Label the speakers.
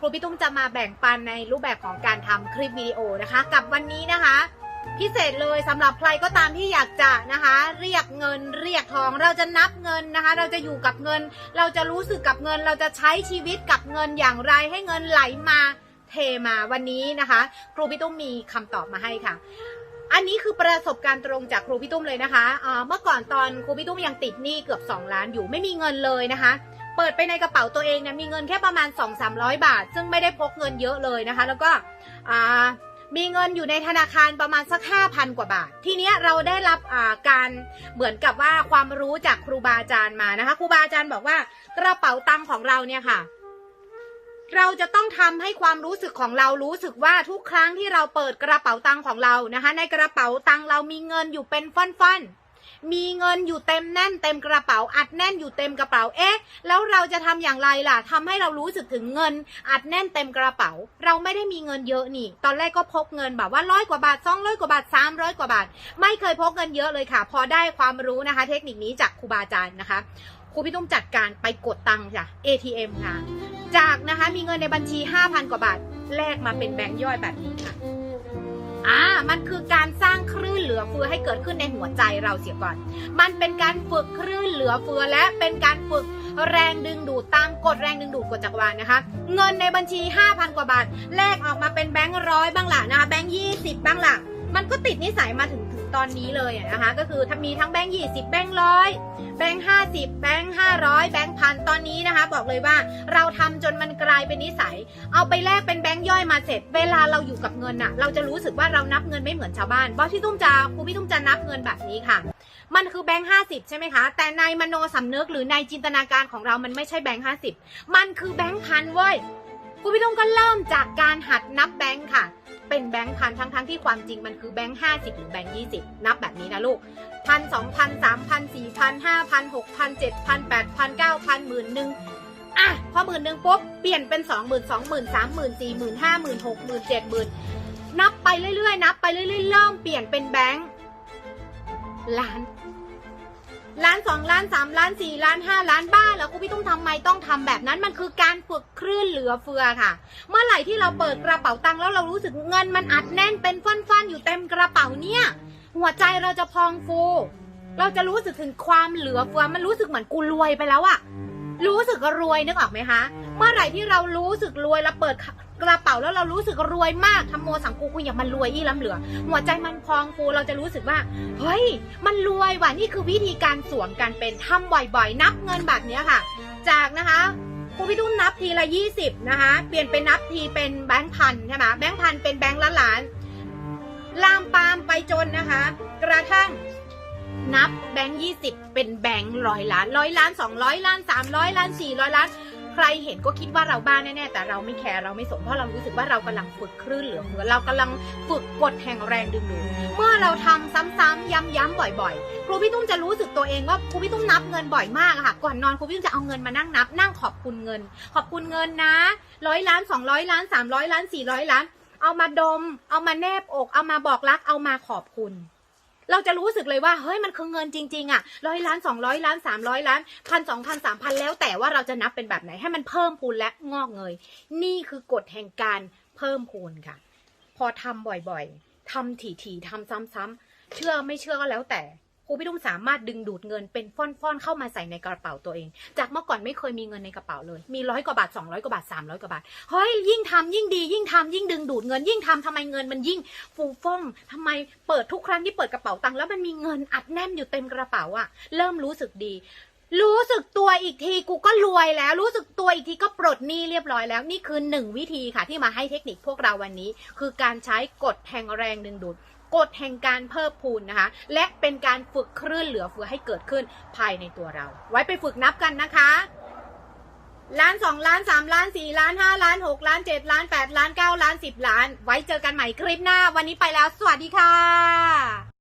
Speaker 1: ครูพี่ตุ้มจะมาแบ่งปันในรูปแบบของการทำคลิปวิดีโอนะคะ กับวันนี้นะคะ พิเศษเลยสำหรับใครก็ตามที่อยากจะนะคะ เรียกเงินเรียกทอง เราจะนับเงินนะคะ เราจะอยู่กับเงิน เราจะรู้สึกกับเงิน เราจะใช้ชีวิตกับเงินอย่างไรให้เงินไหลมาเทมาวันนี้นะคะ ครูพี่ตุ้มมีคำตอบมาให้ค่ะอันนี้คือประสบการณ์ตรงจากครูพี่ตุ้มเลยนะคะ เมื่อก่อนตอนครูพี่ตุ้มยังติดหนี้เกือบ 2 ล้านอยู่ไม่มีเงินเลยนะคะ เปิดไปในกระเป๋าตัวเองเนี่ยมีเงินแค่ประมาณ 2 3 0 0 บาท ซึ่งไม่ได้พกเงินเยอะเลยนะคะ แล้วก็มีเงินอยู่ในธนาคารประมาณสัก 5,000 กว่าบาท ทีเนี้ยเราได้รับการเหมือนกับว่าความรู้จากครูบาอาจารย์มานะคะ ครูบาอาจารย์บอกว่ากระเป๋าตังของเราเนี่ยค่ะเราจะต้องทำให้ความรู้สึกของเรารู้สึกว่าทุกครั้งที่เราเปิดกระเป๋าตังค์ของเรานะคะ ในกระเป๋าตังค์เรามีเงินอยู่เป็นฟ่อนๆ มีเงินอยู่เต็มแน่นเต็มกระเป๋า อัดแน่นอยู่เต็มกระเป๋า เอ๊ะ แล้วเราจะทำอย่างไรล่ะทำให้เรารู้สึกถึงเงิน อัดแน่นเต็มกระเป๋า เราไม่ได้มีเงินเยอะนี่ ตอนแรกก็พกเงินแบบว่าร้อยกว่าบาทสองร้อยกว่าบาทสามร้อยกว่าบาท ไม่เคยพกเงินเยอะเลยค่ะ พอได้ความรู้นะคะ เทคนิคนี้จากครูบาอาจารย์นะคะครูพี่ตุ้มจัดการไปกดตังค์จ้ะ ATM ค่ะ จากนะคะมีเงินในบัญชี 5,000 กว่าบาท แลกมาเป็นแบงค์ย่อยแบบนี้ค่ะ อ่ามันคือการสร้างคลื่นเหลือเฟือให้เกิดขึ้นในหัวใจเราเสียก่อน มันเป็นการฝึกคลื่นเหลือเฟือและเป็นการฝึกแรงดึงดูดตามกฎแรงดึงดูดกฎจักรวาลนะคะ เงินในบัญชี 5,000 กว่าบาทแลกออกมาเป็นแบงค์ร้อยบ้างหละนะคะแบงค์ยี่สิบบ้างหละมันก็ติดนิสัยมาถึง ตอนนี้เลยนะคะ ก็คือถ้ามีทั้งแบงค์ยี่สิบแบงค์ร้อยแบงค์ห้าสิบแบงค์ห้าร้อยแบงค์พันตอนนี้นะคะ บอกเลยว่าเราทำจนมันกลายเป็นนิสัย เอาไปแลกเป็นแบงค์ย่อยมาเสร็จ เวลาเราอยู่กับเงินน่ะเราจะรู้สึกว่าเรานับเงินไม่เหมือนชาวบ้านบอสพี่ตุ้มจะครูพี่ตุ้มจะนับเงินแบบนี้ค่ะ มันคือแบงค์ห้าสิบใช่ไหมคะ แต่ในมโนสำนึกหรือในจินตนาการของเรามันไม่ใช่แบงค์ห้าสิบมันคือแบงค์พันเว้ยครูพี่ตุ้มก็เริ่มจากการหัดนับแบงค์ค่ะ เป็นแบงค์พันทั้งทั้งๆที่ความจริงมันคือแบงค์ห้าสิบหรือแบงค์ยี่สิบนับแบบนี้นะลูกพันสองพันสามพันสี่พันห้าพันหกพันเจ็ดพันแปดพันเก้าพันหมื่นหนึ่งอะพอหมื่นหนึ่งปุ๊บเปลี่ยนเป็นสองหมื่นสองหมื่นสามหมื่นสี่หมื่นห้าหมื่นหกหมื่นเจ็ดหมื่นนับไปเรื่อยๆ นับไปเรื่อยๆ เริ่มเปลี่ยนเป็นแบงค์ล้าน ล้านสองล้านสามล้านสี่ล้านห้าล้านบ้าแล้วคุณพี่ต้องทำไมต้องทำแบบนั้นมันคือการฝึกคลื่นเหลือเฟือค่ะ เมื่อไหร่ที่เราเปิดกระเป๋าตังค์แล้วเรารู้สึกเงินมันอัดแน่นเป็นฟันๆอยู่เต็มกระเป๋าเนี่ย หัวใจเราจะพองฟูเราจะรู้สึกถึงความเหลือเฟือมันรู้สึกเหมือนกูรวยไปแล้วอะรู้สึกรวยนึกออกไหมคะ เมื่อไหร่ที่เรารู้สึกรวยเราเปิดกระเป๋าแล้วเรารู้สึกรวยมากทำโมสังกูกูอย่ามันรวยอีล้ำเหลือ หัวใจมันพองฟูเราจะรู้สึกว่าเฮ้ยมันรวยว่ะนี่คือวิธีการสวมการเป็นทำบ่อยๆ นับเงินแบบนี้ค่ะ จากนะคะครูพี่ตุ้มนับทีละยี่สิบนะคะ เปลี่ยนเป็นนับทีเป็นแบงค์พันใช่ไหมแบงค์พันเป็นแบงค์ละล้านลามปามไปจนนะคะ กระทั่งนับแบงค์ยี่สิบเป็นแบงค์ร้อยล้านร้อยล้านสองร้อยล้านสามร้อยล้านสี่ร้อยล้าน รเห็นก็คิดว่าเราบ้าแน่ๆแต่เราไม่แคร์เราไม่สนเพราะเรารู้สึกว่าเรากำลังฝึกคลื่นเหลือเฟือเรากำลังฝึกกฎแห่งแรงดึงดูดเมื่อเราทำซ้ำๆย้ำๆบ่อยๆ ครูพี่ตุ้มจะรู้สึกตัวเองว่าครูพี่ตุ้มนับเงินบ่อยมากอะค่ะ ก่อนนอนครูพี่ตุ้มจะเอาเงินมานั่งนับ นั่งขอบคุณเงิน ขอบคุณเงินนะร้อยล้านสองร้อยล้านสามร้อยล้านสี่ร้อยล้าน เอามาดม เอามาแนบอก เอามาบอกรัก เอามาขอบคุณ เราจะรู้สึกเลยว่าเฮ้ยมันคือเงินจริงๆอะร้อยล้านสองร้อยล้านสามร้อยล้านพันสองพันสามพันแล้วแต่ว่าเราจะนับเป็นแบบไหนให้มันเพิ่มพูนและงอกเงย นี่คือกฎแห่งการเพิ่มพูนค่ะ พอทำบ่อยๆทำถี่ๆทำซ้ำๆเชื่อไม่เชื่อก็แล้วแต่ ครูพี่ตุ้มสามารถดึงดูดเงินเป็นฟ่อนๆเข้ามาใส่ในกระเป๋าตัวเอง จากเมื่อก่อนไม่เคยมีเงินในกระเป๋าเลย มีร้อยกว่าบาทสองร้อยกว่าบาทสามร้อยกว่าบาทเฮ้ยยิ่งทำยิ่งดี ยิ่งทำยิ่งดึงดูดเงิน ยิ่งทำทำไมเงินมันยิ่งฟูฟ่องทำไมเปิดทุกครั้งที่เปิดกระเป๋าตังค์แล้วมันมีเงินอัดแน่นอยู่เต็มกระเป๋าอะเริ่มรู้สึกดีรู้สึกตัวอีกทีกูก็รวยแล้ว รู้สึกตัวอีกทีก็ปลดหนี้เรียบร้อยแล้วนี่คือหนึ่งวิธีค่ะที่มาให้เทคนิคพวกเราวันนี้ คือการใช้กฎแห่งแรงดึงดูด กฎแห่งการเพิ่มพูนนะคะ และเป็นการฝึกคลื่นเหลือเฟือให้เกิดขึ้นภายในตัวเรา ไว้ไปฝึกนับกันนะคะล้านสองล้านสามล้านสี่ล้านห้าล้านหกล้านเจ็ดล้านแปดล้านเก้าล้านสิบล้าน ไว้เจอกันใหม่คลิปหน้า วันนี้ไปแล้ว สวัสดีค่ะ